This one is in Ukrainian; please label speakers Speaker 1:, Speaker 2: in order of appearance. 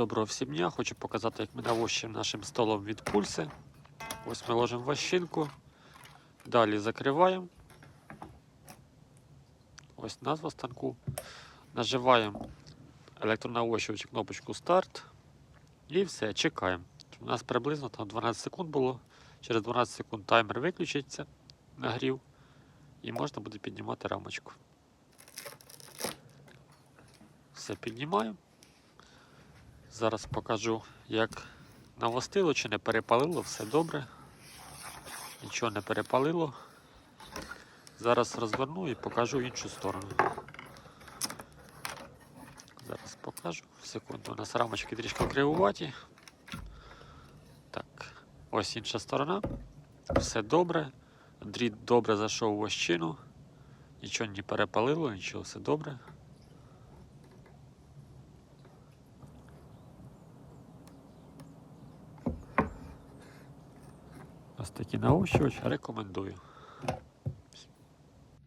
Speaker 1: Доброго всім дня. Хочу показати, як ми навощуємо нашим столом від пульси. Ось ми ложимо ващинку. Далі закриваємо. Ось назва станку. Нажимаємо електронавощувач кнопочку старт. І все, чекаємо. У нас приблизно там 12 секунд було. Через 12 секунд таймер виключиться, нагрів. І можна буде піднімати рамочку. Все піднімаємо. Зараз покажу, як навостило, чи не перепалило, все добре. Нічого не перепалило. Зараз розверну і покажу іншу сторону. Зараз покажу. Секунду, у нас рамочки трішки кривуваті. Так, ось інша сторона. Все добре. Дріт добре зайшов у вощину. Нічого не перепалило, нічого, все добре. Ось на наощувач рекомендую.